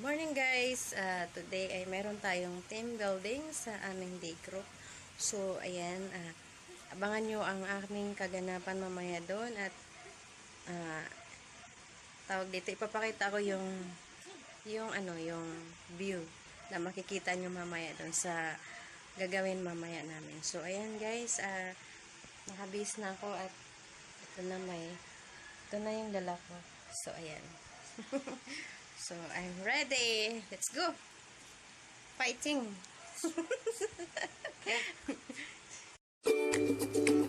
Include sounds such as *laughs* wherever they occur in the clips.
morning guys! Ah, today ay meron tayong team building sa aming day group. So, ayan, ah, abangan nyo ang aming kaganapan mamaya doon at ah, tawag dito, ipapakita ko yung yung ano, yung view na makikita nyo mamaya doon sa gagawin mamaya namin. So, ayan guys, ah, nakabis na ako at ito na may ito na yung dala ko. So, ayan. *laughs* so, I'm ready. Let's go. Fighting. *laughs* *laughs*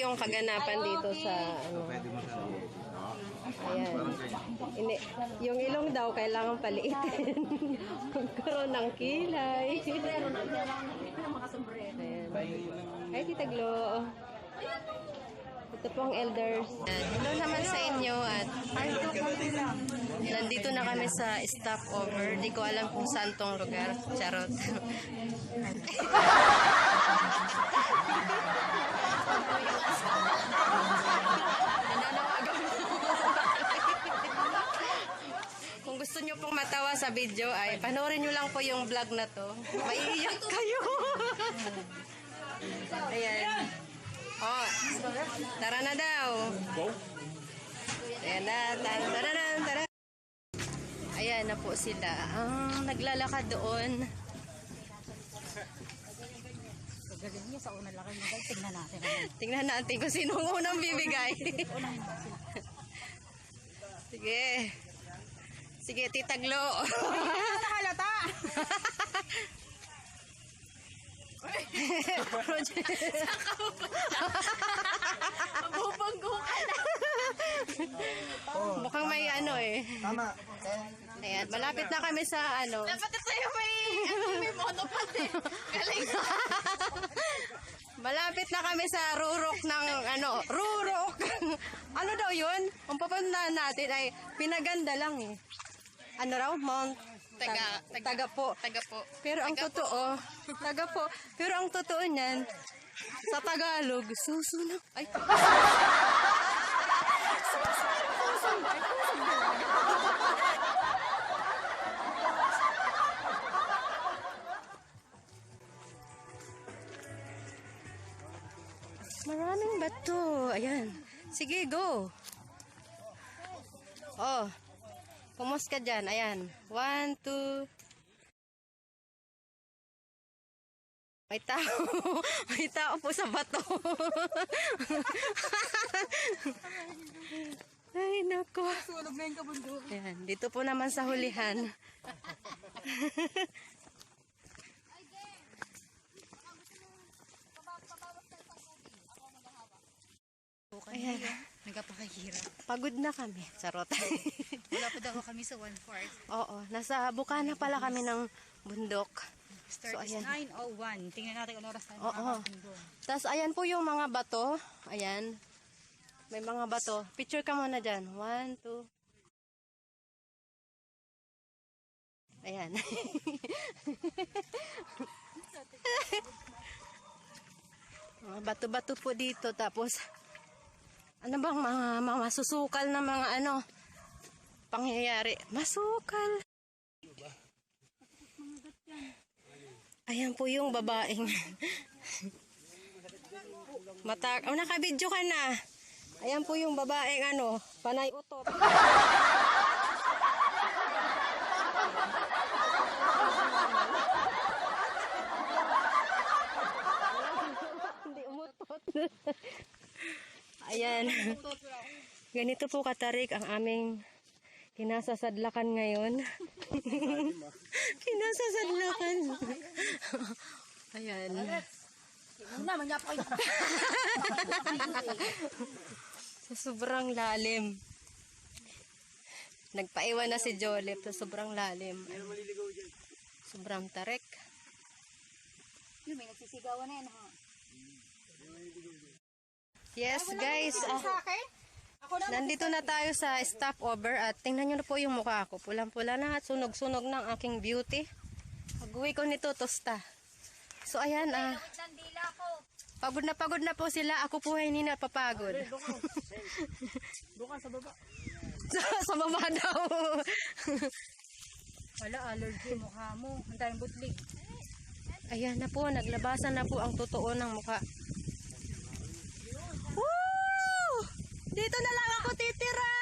yung kaganapan dito sa ano. Ayan. Ini, yung ilong daw kailangan paliitin. *laughs* Magkaroon ng kilay. Ayan. Ay, Tita Glo. Ito po ang elders. Hello naman sa inyo at nandito na kami sa stopover. Di ko alam kung saan tong lugar. Charot. *laughs* *laughs* Kung gusto nyo pong matawa sa video ay panoorin nyo lang po yung vlog na to. Maiiyak kayo. *laughs* Ayan. Oh, tara na daw. Ayan na, tara, tara, tara. Ayan na po sila. Ang naglalakad doon. Galing niya sa una laki niya. Tingnan natin. Tingnan natin kung sino ang unang bibigay. *laughs* Sige. Sige, Tita Glo. Nakalata! Mabubanggo ka na. Mukhang may ano eh. Tama. Ayan, malapit na kami sa ano. Dapat may, ano, may monopod eh. Galing. Malapit na kami sa rurok ng ano, rurok. *laughs* ano daw yun? Ang papuntahan natin ay pinaganda lang eh. Ano raw? Mount Taga- Tag- taga po. Taga po. Pero ang totoo, taga po. Pero ang totoo niyan, sa Tagalog, susunod. Ay, *laughs* Bato. Ayan. Sige, go. Oh. Pumos ka dyan. Ayan. One, two. May tao. *laughs* May tao po sa bato. *laughs* Ay, nako. Ayan. Dito po naman sa hulihan. *laughs* Ayan. Nagpapakahirap. Pagod na kami. Charot. *laughs* Wala pa daw *laughs* kami sa one fourth. Oo. Nasa bukana pala kami ng bundok. So, ayan. 9.01. Tingnan natin kung oras tayo Oo. Tapos ayan po yung mga bato. Ayan. May mga bato. Picture ka muna dyan. One, two. Ayan. *laughs* mga bato-bato po dito. Tapos, ano bang mga, mga masusukal na mga ano, pangyayari. Masukal. Ayan po yung babaeng. *laughs* Mata, oh, nakabidyo ka na. Ayan po yung babaeng ano, panay utot. *laughs* Hindi umutot. *laughs* Ayan. *laughs* Ganito po katarik ang aming kinasasadlakan ngayon. *laughs* kinasasadlakan. *laughs* Ayan. Sa sobrang lalim. Nagpaiwan na si Jolip sa sobrang lalim. Sobrang tarik. Yun, may nagsisigawan na yan. Ha? Yes, guys. ah? Ako na. nandito na tayo sa stopover at tingnan nyo na po yung mukha ko. Pulang-pula na at sunog-sunog ng aking beauty. Pag-uwi ko nito, tosta. So, ayan. ah pagod na pagod na po sila. Ako po ay hindi na papagod. Doon sa baba. *laughs* sa, sa baba daw. *laughs* Wala, allergy mukha mo. Ang tayong butlig. Ayan na po, naglabasan na po ang totoo ng mukha. Dito na lang ako titira!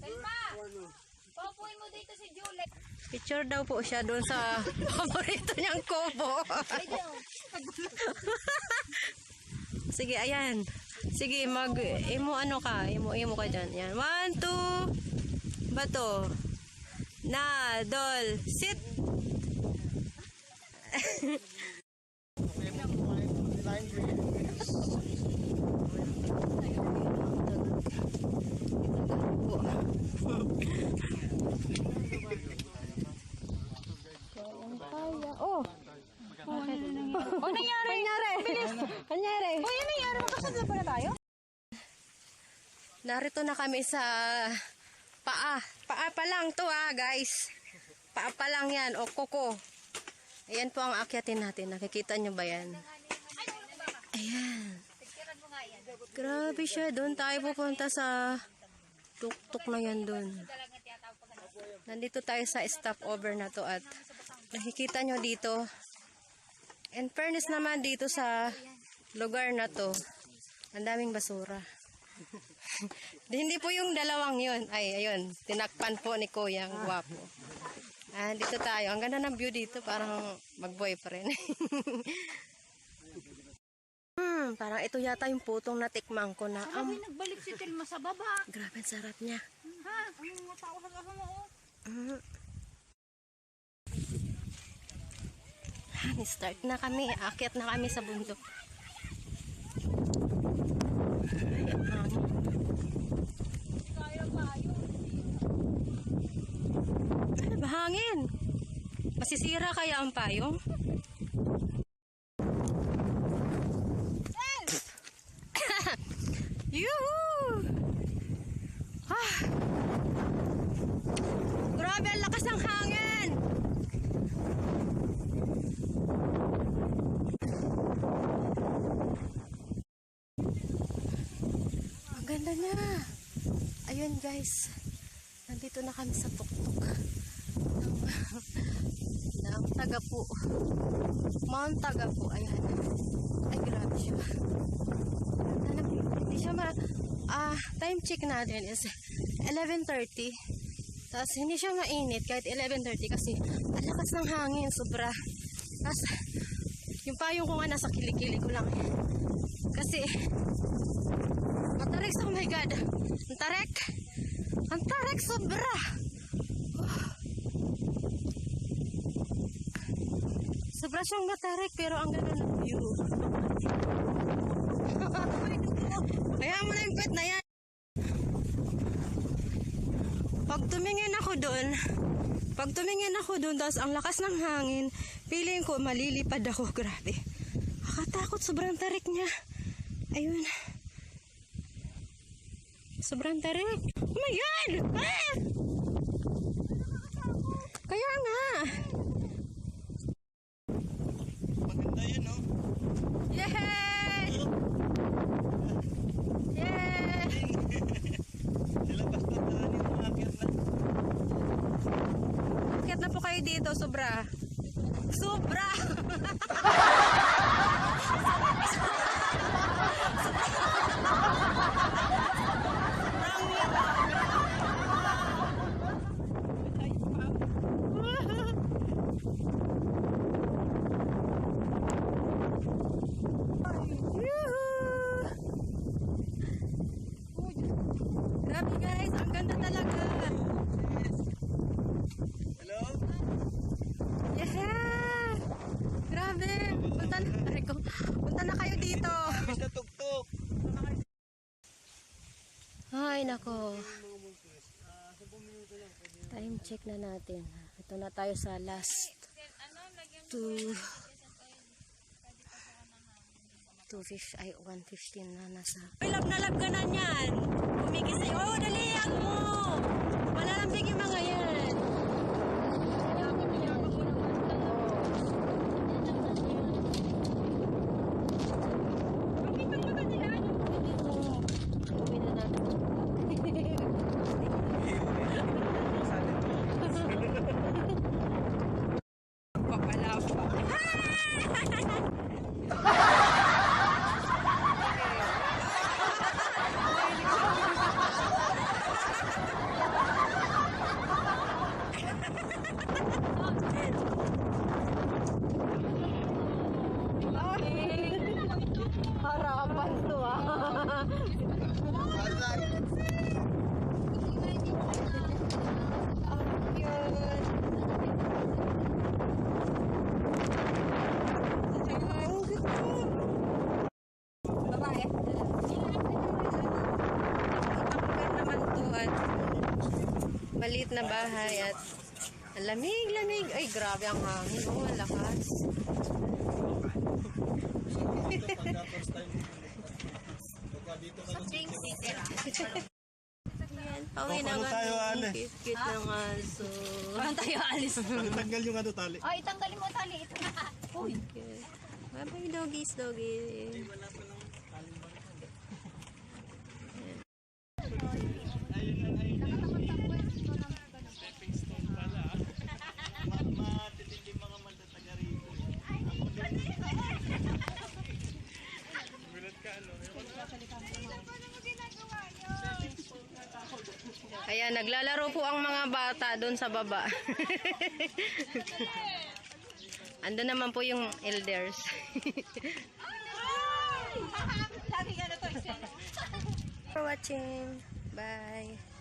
Selma! Papuin mo dito si Julie. Picture daw po siya doon sa *laughs* paborito niyang kobo. *laughs* Sige, ayan. Sige, mag, imo ano ka, imo, imo ka dyan. Yan. One, two, bato. Na, dol, sit. *laughs* Oh. Oh, nangyari. Nangyari. Nangyari. Oh, yun nangyari. Makasal pa na tayo? Narito na kami sa paa. Paa pa lang to ah, guys. Paa pa lang yan. O, koko. Ayan po ang akyatin natin. Nakikita nyo ba yan? Ayan. Grabe siya. Doon tayo pupunta sa tuk-tuk na yan doon. Nandito tayo sa stopover na to at nakikita nyo dito. In fairness naman dito sa lugar na to, ang daming basura. *laughs* Di- Hindi po yung dalawang yun. Ay, ayun. Tinakpan po ni Kuya. Ang gwapo. Ah, dito tayo. Ang ganda ng view dito. Parang mag-boyfriend. *laughs* hmm, parang ito yata yung putong natikman ko na. Am, Ay, nagbalik si Telma sa baba. grabe ang sarap niya. Ha? Ano mga tao sa baba mo? Mm. Start na kami. Akyat na kami sa bundok. Ay, ang hangin. Ay, mahangin. Masisira kaya ang payong? Yuhu! Ah! Grabe, ang lakas ng hangin! Ang ganda niya. Ayun guys, nandito na kami sa tuktok ng, *laughs* ng Tagapu. Mount Tagapu, ayan. Ay, grabe siya. Hindi siya ma... Ah, time check natin is 11.30. Tapos hindi siya mainit kahit 11.30 kasi ang lakas ng hangin, sobra. Tapos yung payong ko nga nasa kilikili ko lang. Kasi matarik oh my god. Ang tarik. Ang tarik sobra. Sobra siyang matarik pero ang ganda ng view. Kaya mo na yung pet na yan. Pag tumingin ako doon, Pag tumingin ako doon, tapos ang lakas ng hangin, feeling ko malilipad ako. *laughs* Grabe. Nakatakot, sobrang tarik niya. Ayun. Sobrang tarik. Oh my God! Ah! Kaya nga. Maganda yun, no? Yay! Yay! Sila basta daan yung umakyat na. Akit na po kayo dito, sobra. Sobra! Grabe guys, ang ganda talaga. Hello? Yeah! Grabe! Punta na, aray ko. Punta na kayo dito. Kami sa tuktok. Ay, nako. Time check na natin. Ito na tayo sa last. Two. 2.50, ay 1.15 na nasa. Lab na lab ka na niyan. Umigis sa'yo. Oh, dalihan mo. Malalambig yung mga yan. Uwi na natin. Papalapa. Harapan to ah. Ang cute. Ang cute. Babae. Ang naman to at maliit na bahay at ang lamig, lamig. Ay, grabe ang hangin. Oh, ang lakas. Ayan, pauwi na Paano nga. tayo alis? Cute-cute ng aso. Paano tayo alis? Pagtanggal yung ano tali. Ay, tanggalin mo tali. Ito na. Uy. Cute. Bye-bye, doggies, doggies. Matitindi mga mandataga rito. Gulat ka, ano? Ayan, naglalaro po ang mga bata doon sa baba. *laughs* Ando naman po yung elders. Lagi to, For watching. Bye.